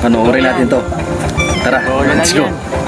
Panoorin natin to. Tara, let's go. yan.